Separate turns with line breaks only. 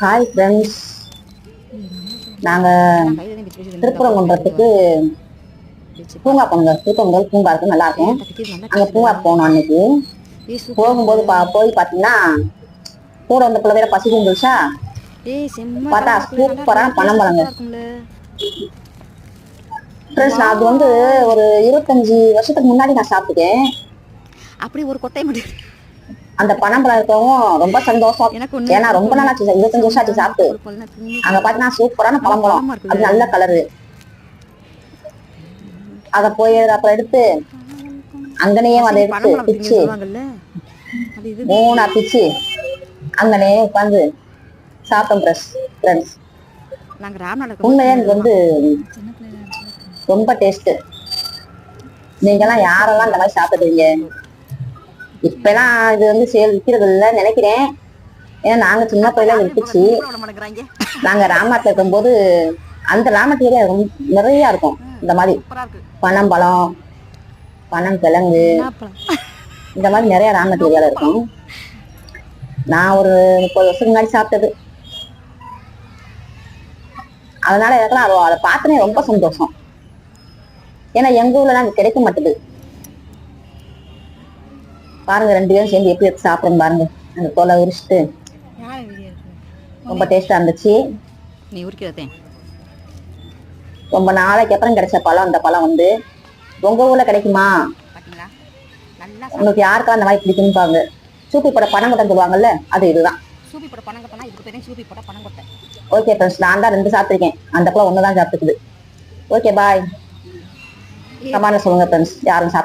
Hi friends நாங்கள் திருப்பரங்குன்றத்துக்கு பூங்கா போனோங்க திருப்பரங்குன்றம் பூங்கா இருக்கு. நல்லா இருக்கும். அங்கே பூங்கா போனோம் அன்னைக்கு. போகும்போது பா போய் பார்த்தீங்கன்னா கூட வந்த பிள்ளை வேற பசி இருந்துச்சா
செம்ம
பார்த்தா சூப்பரான பனம்பழங்க ஃப்ரெண்ட்ஸ் நான் அது வந்து ஒரு இருபத்தஞ்சி வருஷத்துக்கு முன்னாடி நான் சாப்பிட்டுட்டேன்.
அப்படி ஒரு கொட்டை மட்டும்
அந்த பனம்பழம் இருக்கவும் ரொம்ப சந்தோஷம். ஏன்னா ரொம்ப நாள் ஆச்சு இருபத்தஞ்சு வருஷம் ஆச்சு சாப்பிட்டு. அங்க பார்த்தீங்கன்னா சூப்பரான பழம்பழம்? அது நல்ல கலரு அத போய் அப்புறம் எடுத்து அங்கனையே அதை எடுத்து பிச்சு. மூணா பிச்சு. அங்கனே உட்காந்து சாப்பிட்டோம் ஃப்ரெண்ட்ஸ் ஃப்ரெண்ட்ஸ்
நாங்க
உண்மையா எனக்கு வந்து ரொம்ப டேஸ்ட் நீங்கெல்லாம் யாரெல்லாம் இந்த மாதிரி சாப்பிடுறீங்க? இப்பெல்லாம் இது வந்து சேல் விற்கிறது இல்லைன்னு நினைக்கிறேன். ஏன்னா நாங்க சின்ன பையில விட்டுச்சு
விட மாட்டேங்கிறாங்க
நாங்க ராமநாட்டில் இருக்கும்போது அந்த ராமநாட்டு ஏரியா ரொம்ப நிறைய இருக்கும். இந்த மாதிரி
சூப்பரா பழம்
பனம்பழம் பனங்கிழங்கு இந்த மாதிரி நிறைய ராமத்து ஏரியால இருக்கும். நான் ஒரு முப்பது வருஷத்துக்கு முன்னாடி சாப்பிட்டது. அதனால எனக்குலாம் அது- அதை பார்த்தனே ரொம்ப சந்தோஷம். ஏன்னா எங்க ஊர்ல அது கிடைக்க மாட்டேது. பாருங்க ரெண்டு பேரும் சேர்ந்து எப்படி எடுத்து சாப்பிடுறோம் பாருங்க. அந்த தோலை உரிச்சிட்டு. ரொம்ப டேஸ்டா இருந்துச்சு.
நீ உரிக்கிறதேன்
ரொம்ப நாளைக்கு அப்புறம் கிடைச்ச பழம் அந்த பழம் வந்து உங்க ஊர்ல கிடைக்குமா? உங்களுக்கு யாருக்கா அந்த மாதிரி பிடிக்கும்னு பாருங்க சூப்பி போட பணம் கொட்டம் சொல்லுவாங்கல்ல அது இதுதான்.
சூப்பி போட பணம் கொட்டனா இதுக்கு பேரும் சூப்பி போட பணம் கொட்டை
ஓகே ஃப்ரெண்ட்ஸ் நான் தான் ரெண்டு சாப்பிட்டுருக்கேன். அந்த பழம் ஒன்று தான் சாப்பிட்டுக்குது ஓகே பாய் கமாண்ட சொல்லுங்க ஃப்ரெண்ட்ஸ் யாரும் சாப்பிட்டு